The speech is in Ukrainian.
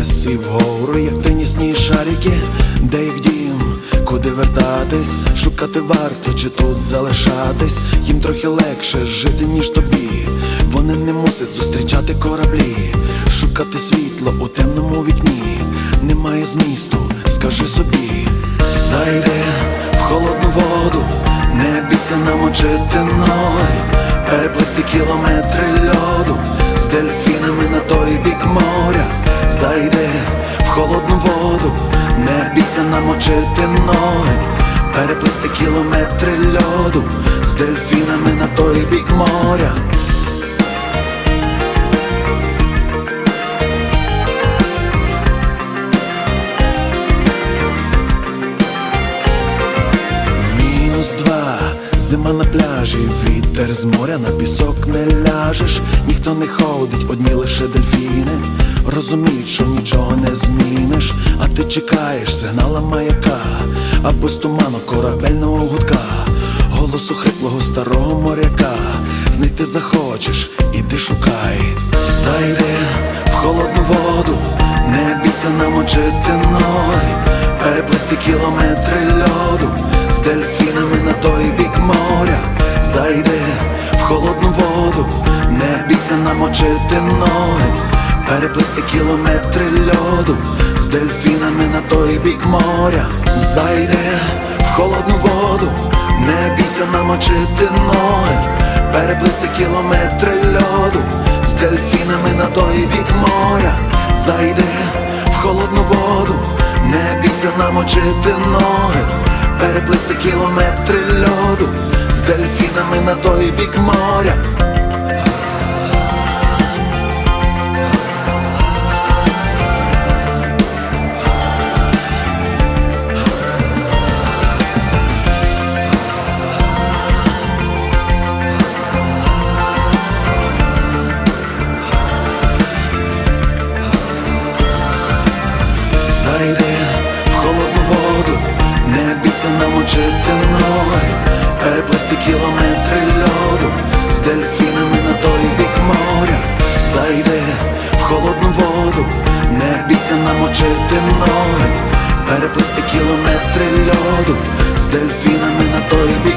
вниз і вгору, як тенісні шарики, де як дім, куди вертатись, шукати варто чи тут залишатись, їм трохи легше жити, ніж тобі. Вони не мусять зустрічати кораблі, шукати світло у темному вікні. Немає змісту, скажи собі, зайди в холодну воду, не бійся намочити ноги, переплисти кілометри льоду з дельфінами на той бік моря, зайди в холодну воду, не бійся намочити ноги, переплисти кілометри льоду з дельфінами на той бік моря. Зима на пляжі, вітер з моря на пісок не ляжеш, ніхто не ходить, одні лише дельфіни. Розуміють, що нічого не зміниш, а ти чекаєш сигнала маяка, або з туману корабельного гудка, голосу хриплого старого моряка. Знайти захочеш, іди шукай, зайди в холодну воду, не бійся намочити ноги, переплисти кілометри льоду. З дельфінами бійся намочити ноги, переплисти кілометри льоду. З дельфінами на той бік моря, зайди в холодну воду, не бійся намочити ноги, переплисти кілометри льоду. З дельфінами на той бік моря, зайди в холодну воду, не бійся намочити ноги, переплисти кілометри льоду. З дельфінами на той бік моря. Зайди в холодну воду, не бійся намочити ноги, переплести кілометри льоду з дельфінами на той бік моря. Зайди в холодну воду, не бійся намочити ноги, переплести кілометри льоду з дельфінами на той бік.